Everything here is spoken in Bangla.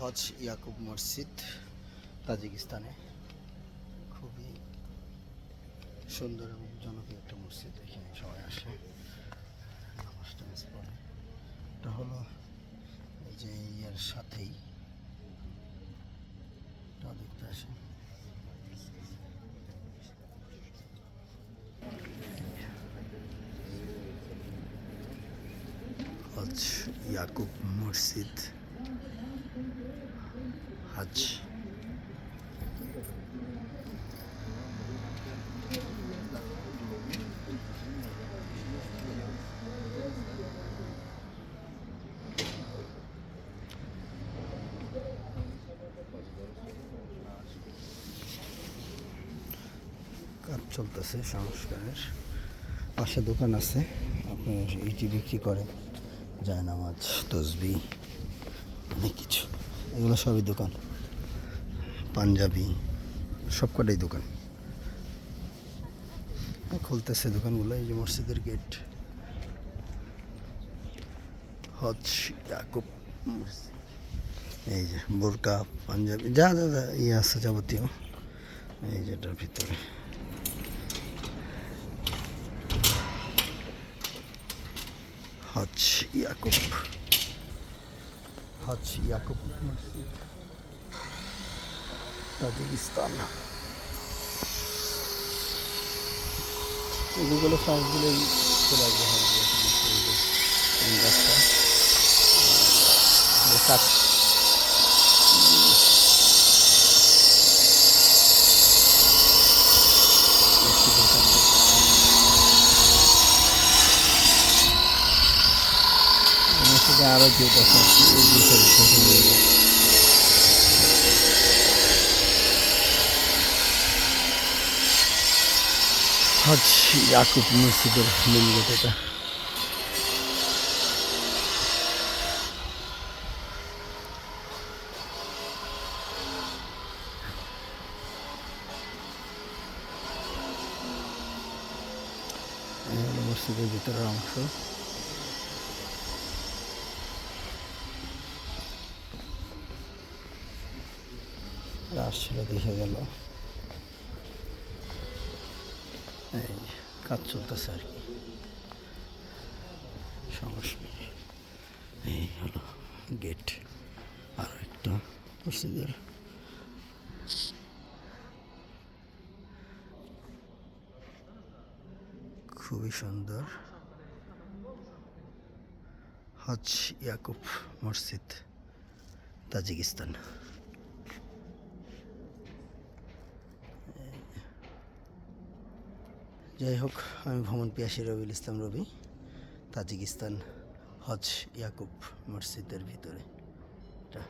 হজ ইয়াকুব মসজিদ, তাজিকিস্তানে। খুবই সুন্দর এবং জনপ্রিয় একটা মসজিদ এখানে সবাই আসে, নামাজ এটা হলো এই যে ইয়ার সাথেই। দেখতে আসে হজ ইয়াকুব মসজিদ। হাজ কাজ চলতেছে সংস্কারের। পাশে দোকান আছে। আপনার ইটি বিক্রি করে জায়নামাজ, তসবি, অনেক কিছু। এগুলো সবই দোকান। পাঞ্জাবি সব কটাই দোকান। খুলতেছে দোকানগুলো, এই যে মসজিদের গেট। হজ, ইয়াকুব, এই যে বোরকা, পাঞ্জাবি, যা যা যা ইয়ে আছে যাবতীয়, এই যেটার ভিতরে। হজ, ইয়াকুব। হজ, ইয়াকুব মসজিদ। তাজিকিস্তান গুগলে সার্চ দিলেই চলে আসবে হজ ইয়াকুব মসজিদের এই গাছটা আর কাজ মসজিদের কাজ মসজিদে আরও গেট আছে হজ ইয়াকুব মসজিদের মেন গেট এটা মসজিদের ভিতরের অংশ। আসছিল দেখে গেল। এই কাজ চলতেছে আর কি। সংস্কার এই হলো গেট আর একটা মসজিদের খুবই সুন্দর। হজ ইয়াকুব মসজিদ, তাজিকিস্তান। যাই হোক আমি ভ্রমণ পিয়াসী রবিল ইসলাম রবি তাজিকিস্তান হজ ইয়াকুব মসজিদের ভিতরে। এটা